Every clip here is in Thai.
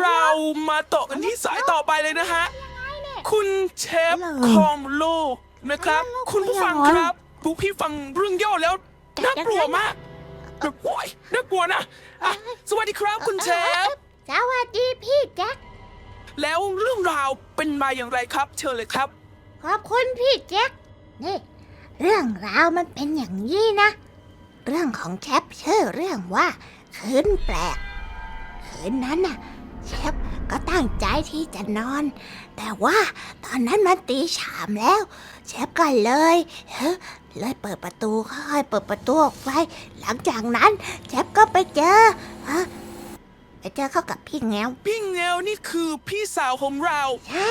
เรามาต่อกันที่สายต่อไปเลยนะฮะ คุณเชฟฮัลโหลคองโลนะครับฮัลโหลคุณผู้ฟังคุณคหยองรับผู้พี่ฟังเรื่องย่อแล้วน่ากลัวมากแบบโอ้ยน่ากลัวนะอะสวัสดีครับคุณเชฟ สวัสดีพี่แจ็ค แล้วเรื่องราวเป็นมาอย่างไรครับ เชิญเลยครับ ขอบคุณพี่แจ็ค นี่ เรื่องราวมันเป็นอย่างนี้นะ เรื่องของแชปชื่อเรื่องว่าคืนแปลกคืนนั้นน่ะ เชฟก็ตั้งใจที่จะนอน แต่ว่าตอนนั้นมันตีฉามแล้ว เชฟก็เลยเฮ้เลยเปิดประตูค่อยๆเปิดประตูออกไป หลังจากนั้นเชฟก็ไปเจอฮะไปเจอเข้ากับพี่แงวพี่เงวนี่คือพี่สาวของเรา ใช่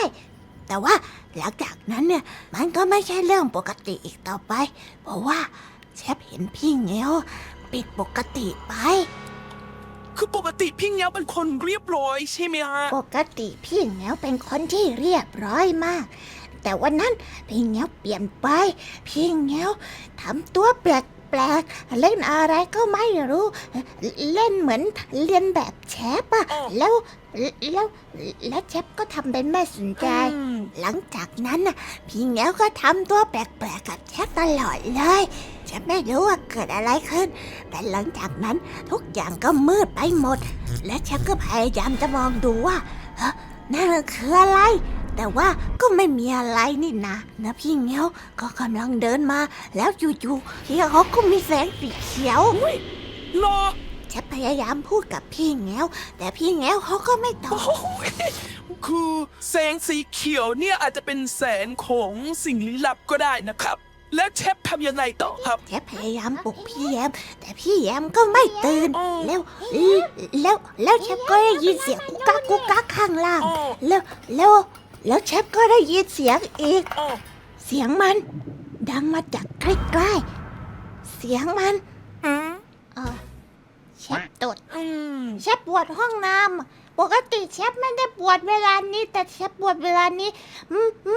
แต่ว่าหลังจากนั้นเนี่ยมันก็ไม่ใช่เรื่องปกติอีกต่อไป เพราะว่าเชฟเห็นพี่เงี้ยวผิดปกติไป คือปกติพี่เงวเป็นคนเรียบร้อยใช่ไหมฮะ ปกติพี่เงี้ยวเป็นคนที่เรียบร้อยมาก แต่วันนั้นพี่เงี้ยวเปลี่ยนไป พี่เงี้ยวทำตัวแปลกแปลกๆเล่นอะไรก็ไม่รู้ เล่นเหมือนเรียนแบบ เชฟอะอ๋อแล้วแล้วแล้วเชฟก็ทำเป็นไม่สนใจอืมหลังจากนั้นน่ะ พี่แง้วก็ทำตัวแปลกๆกับแชทตลอดเลยฉันไม่รู้ว่าเกิดอะไรขึ้น แต่หลังจากนั้นทุกอย่างก็มืดไปหมด และฉันก็พยายามจะมองดูว่าฮะนั่นมันคืออะไร แต่ว่าก็ไม่มีอะไรนี่นะนะพี่แง้วก็กำลังเดินมา แล้วอยู่ๆพี่เขาก็มีแสงสีเขียวรอ ฉันพยายามพูดกับพี่แง้ว แต่พี่แง้วเขาก็ไม่ตอบโอ้ยคือแสงสีเขียวเนี่ยอาจจะเป็นแสงของสิ่งลี้ลับก็ได้นะครับ แล้วเชฟทำยังไงต่อครับแค่พยายามปลุกพี่แยมแต่พี่แยมก็ไม่ตื่นอ๋อแล้วแล้วแล้วเชฟก็ได้ยินเสียงกุกกักกุกกักข้างล่างอ๋อแล้วแล้วแล้วเชฟก็ได้ยินเสียงอีกอ๋อเสียงมัน ดังมาจากใกล้ๆ เสียงมัน อืม เออเชฟตด อืม เชฟปวดห้องน้ำปกติเชฟไม่ได้ปวดเวลานี้ แต่เชฟปวดเวลานี้ม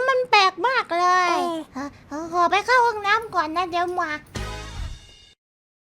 มันแปลกมากเลยเออเออขอไปเข้าห้องน้ำก่อนนะเดี๋ยวมา